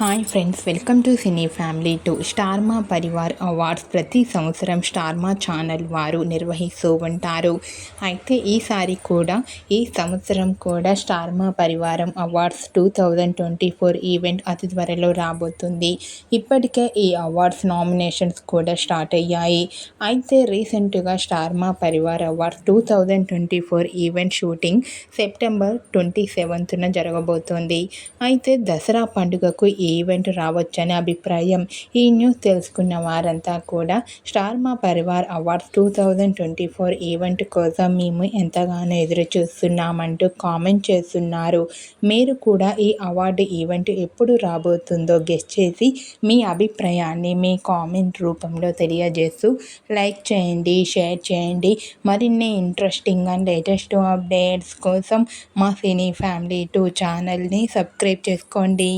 Hi friends welcome to cine family to Star Maa Parivaar awards ప్రతి సంవత్సరం Star Maa channel వారు నిర్వహిస్తూ ఉంటారు. అయితే ఈసారి కూడా ఈ సంవత్సరం కూడా Star Maa Parivaram awards two thousand twenty four event అతి త్వరలో రాబోతుంది. ఇప్పటికే ఈ అవార్డ్స్ నామినేషన్స్ కూడా స్టార్ట్ అయ్యాయి. అయితే రీసెంట్గా Star Maa Parivaar awards two thousand twenty four event shooting September twenty సెవెంత్న జరగబోతోంది. అయితే దసరా పండుగకు ఈ ఈవెంట్ రావచ్చనే అభిప్రాయం ఈ న్యూస్ తెలుసుకున్న వారంతా కూడా star Maa Parivaar awards two thousand twenty four event కోసం మేము ఎంతగానో ఎదురు చూస్తున్నామంటూ కామెంట్ చేస్తున్నారు. మీరు కూడా ఈ అవార్డు ఈవెంట్ ఎప్పుడు రాబోతుందో గెస్ట్ చేసి మీ అభిప్రాయాన్ని మీ కామెంట్ రూపంలో తెలియజేస్తూ లైక్ చేయండి షేర్ చేయండి. మరిన్ని ఇంట్రెస్టింగ్ అండ్ లేటెస్ట్ అప్డేట్స్ కోసం మా సినీ ఫ్యామిలీ టూ ఛానల్ని సబ్స్క్రైబ్ చేసుకోండి.